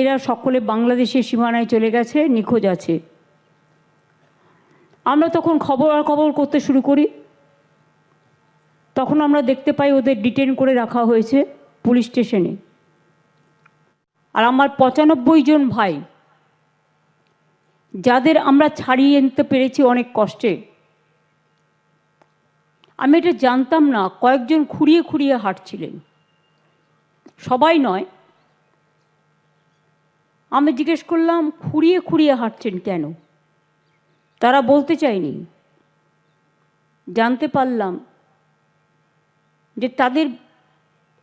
এরা সকলে বাংলাদেশের সীমানায় চলে গেছে, নিখোঁজ আছে। আমরা তখন খবর আর খবর করতে শুরু করি। তখন আমরা দেখতে পাই ওদের ডিটেন করে রাখা হয়েছে পুলিশ স্টেশনে। আর আমার পঁচানব্বই জন ভাই, যাদের আমরা ছাড়িয়ে আনতে পেরেছি অনেক কষ্টে। আমি এটা জানতাম না, কয়েকজন খুঁড়িয়ে খুঁড়িয়ে হাঁটছিলেন। সবাই নয় আমি জিজ্ঞেস করলাম, খুঁড়িয়ে খুঁড়িয়ে হাঁটছেন কেন? তারা বলতে চায়নি। জানতে পারলাম যে তাদের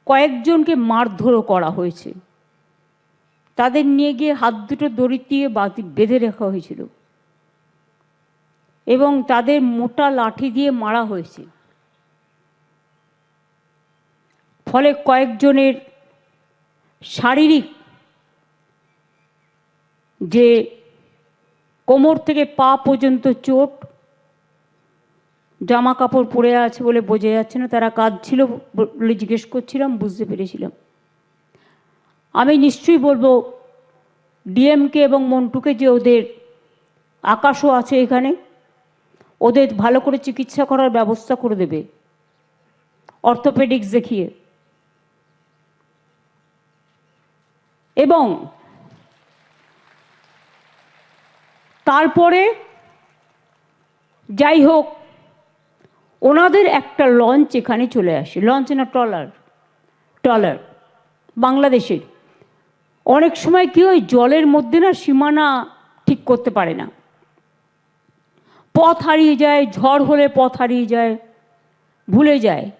কয়েকজনকে মারধরও করা হয়েছে। তাদের নিয়ে গিয়ে হাত দুটো দড়ি দিয়ে বাতি বেঁধে রাখা হয়েছিল এবং তাদের মোটা লাঠি দিয়ে মারা হয়েছে। ফলে কয়েকজনের শারীরিক যে কোমর থেকে পা পর্যন্ত চোট, জামা কাপড় পরে আছে বলে বোঝা যাচ্ছে না, তারা কাজ ছিল বলে জিজ্ঞেস করছিলাম, বুঝতে পেরেছিলাম। আমি নিশ্চয়ই বলব, ডিএমকে এবং মন্টুকে যে ওদের আকাশও আছে এখানে, ওদের ভালো করে চিকিৎসা করার ব্যবস্থা করে দেবে। অর্থোপেডিক্স দেখিয়ে। এবং তারপরে, যাই হোক, ওনাদের একটা লঞ্চ এখানে চলে আসে। লঞ্চ না ট্রলার? ট্রলার, বাংলাদেশের। অনেক সময় কি ওই জলের মধ্যে না সীমানা ঠিক করতে পারে না। পথ হারিয়ে যায়, ঝড় হলে পথ হারিয়ে যায়, ভুলে যায়।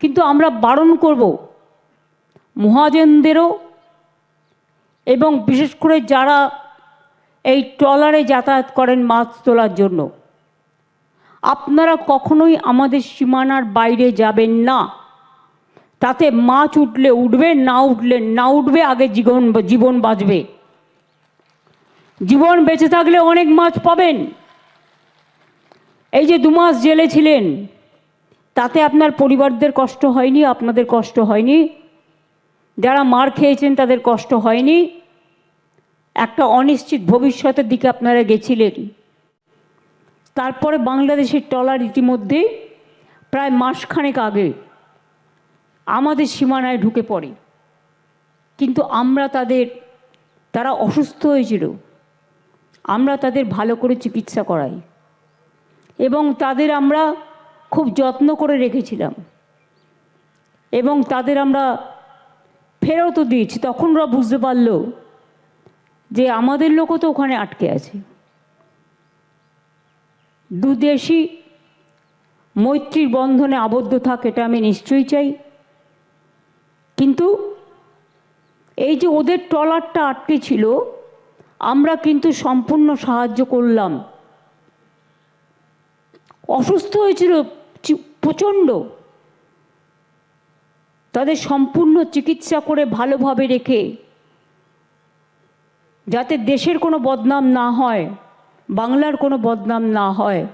কিন্তু আমরা বারণ করব মহাজনদেরও এবং বিশেষ করে যারা এই ট্রলারে যাতায়াত করেন মাছ তোলার জন্য। আপনারা কখনোই আমাদের সীমানার বাইরে যাবেন না। তাতে মাছ উঠলে উঠবে, না উঠলে না উঠবে, আগে জীবন জীবন বাঁচবে। জীবন বেঁচে থাকলে অনেক মাছ পাবেন। এই যে দু মাস জেলে ছিলেন, তাতে আপনার পরিবারদের কষ্ট হয়নি, আপনাদের কষ্ট হয়নি? যারা মার খেয়েছেন, তাদের কষ্ট হয়নি? একটা অনিশ্চিত ভবিষ্যতের দিকে আপনারা গেছিলেন। তারপরে বাংলাদেশের ট্রলার ইতিমধ্যে প্রায় মাসখানেক আগে আমাদের সীমানায় ঢুকে পড়ে। কিন্তু আমরা তাদের, তারা অসুস্থ হয়েছিল। আমরা তাদের ভালো করে চিকিৎসা করাই। এবং তাদের আমরা খুব যত্ন করে রেখেছিলাম। এবং তাদের আমরা ফেরতও দিয়েছি। তখন ওরা বুঝতে পারল যে আমাদের লোকও তো ওখানে আটকে আছে। দুদেশই মৈত্রীর বন্ধনে আবদ্ধ থাক, এটা আমি নিশ্চয়ই চাই। কিন্তু এই যে ওদের ট্রলারটা আটকে ছিল, আমরা কিন্তু সম্পূর্ণ সাহায্য করলাম। অসুস্থ হয়েছিল প্রচণ্ড। তাদের সম্পূর্ণ চিকিৎসা করে ভালোভাবে রেখে যাতে দেশের কোনো বদনাম না হয়, বাংলার কোনো বদনাম না হয়,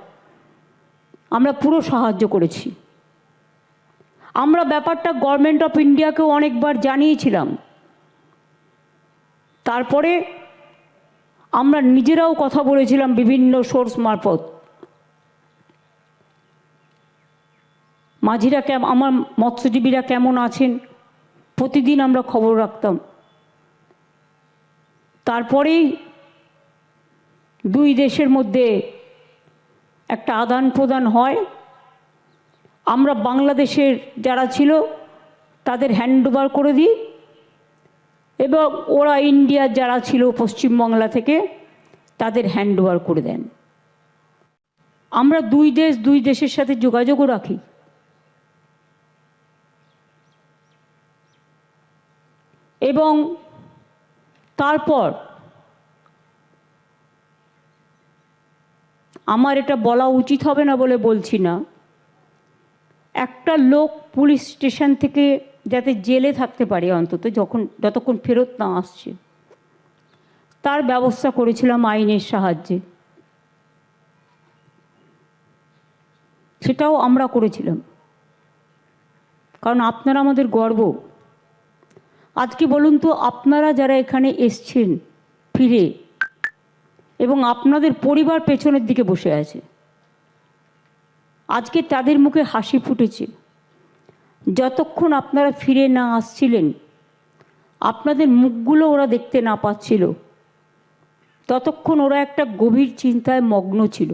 আমরা পুরো সাহায্য করেছি। আমরা ব্যাপারটা গভর্নমেন্ট অফ ইন্ডিয়াকেও অনেকবার জানিয়েছিলাম। তারপরে আমরা নিজেরাও কথা বলেছিলাম বিভিন্ন সোর্স মারফত। মাঝিরা কেম, আমার মৎস্যজীবীরা কেমন আছেন? প্রতিদিন আমরা খবর রাখতাম। তারপরেই দুই দেশের মধ্যে একটা আদান প্রদান হয়। আমরা বাংলাদেশের যারা ছিল, তাদের হ্যান্ডওভার করে দিই এবং ওরা ইন্ডিয়ার যারা ছিল পশ্চিমবাংলা থেকে, তাদের হ্যান্ডওভার করে দেন। আমরা দুই দেশ, দুই দেশের সাথে যোগাযোগও রাখি। এবং তারপর আমার এটা বলা উচিত হবে না বলে বলছি না। একটা লোক পুলিশ স্টেশন থেকে যাতে জেলে থাকতে পারে অন্তত, যখন, যতক্ষণ ফেরত না আসছে, তার ব্যবস্থা করেছিলাম আইনের সাহায্যে। সেটাও আমরা করেছিলাম। কারণ আপনারা আমাদের গর্ব। আজকে বলুন তো, আপনারা যারা এখানে এসছেন ফিরে এবং আপনাদের পরিবার পেছনের দিকে বসে আছে, আজকে তাদের মুখে হাসি ফুটেছে। যতক্ষণ আপনারা ফিরে না আসছিলেন, আপনাদের মুখগুলো ওরা দেখতে না পাচ্ছিল, ততক্ষণ ওরা একটা গভীর চিন্তায় মগ্ন ছিল।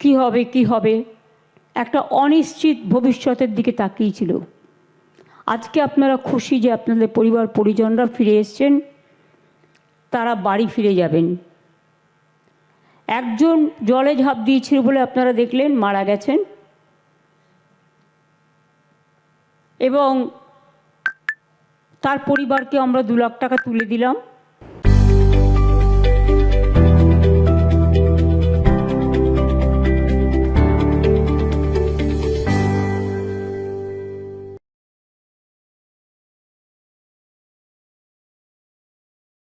কি হবে কি হবে? একটা অনিশ্চিত ভবিষ্যতের দিকে তাকিয়েছিল। আজকে আপনারা খুশি যে আপনাদের পরিবার পরিজনরা ফিরে এসছেন, তারা বাড়ি ফিরে যাবেন। একজন জলে ঝাঁপ দিয়েছিল বলে আপনারা দেখলেন, মারা গেছেন। এবং তার পরিবারকে আমরা দু লাখ টাকা তুলে দিলাম।